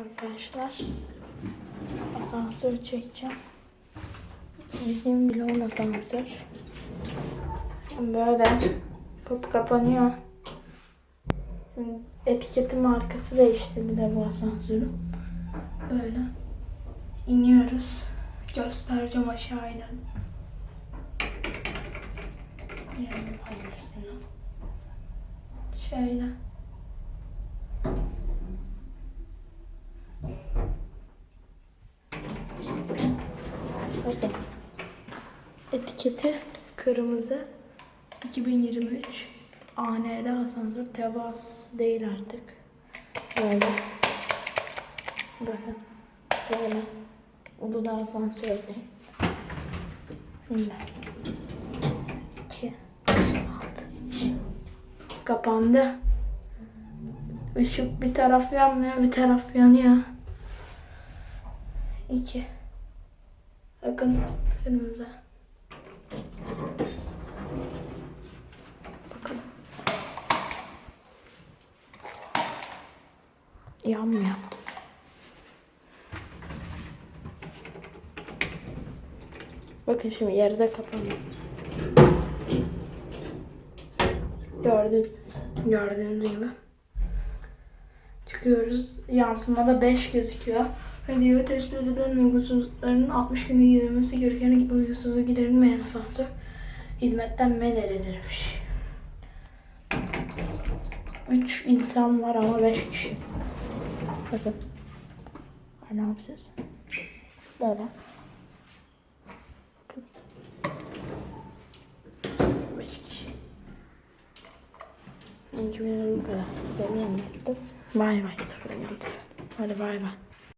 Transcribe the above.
Arkadaşlar asansör çekeceğim. Bizim bloğun asansör. Böyle kapı kapanıyor. Etiketi markası değişti bir de bu asansörün. Böyle iniyoruz. Göstereceğim aşağı. İnelim hayırlısıyla. Şöyle. Bakın. Etiketi kırmızı. 2023 ANL asansör Tebas değil artık. Böyle. Bakın. Böyle. Uludağ asansör değil. Şimdi. 2 Kapandı. Işık bir taraf yanmıyor, bir taraf yanıyor. 2 Bakın kırmızı. Bakalım. Yanmıyor. Bakın şimdi yerde kapanıyor. Gördün, gördüğünüz gibi. Çıkıyoruz. Yansıma da 5 gözüküyor. Ve diyor tespit edilen uygunsuzlukların 60 günde giderilmesi gereken uygunsuzluğu giderilmeyen asansör hizmetten men edilirmiş. 3 insan var ama 5 kişi. Bakın. Yapacağız? Böyle. 5 kişi. İkinci bir bu kadar. Seviyorum. Bay bay. Sıfır geldi. Hadi bay bay.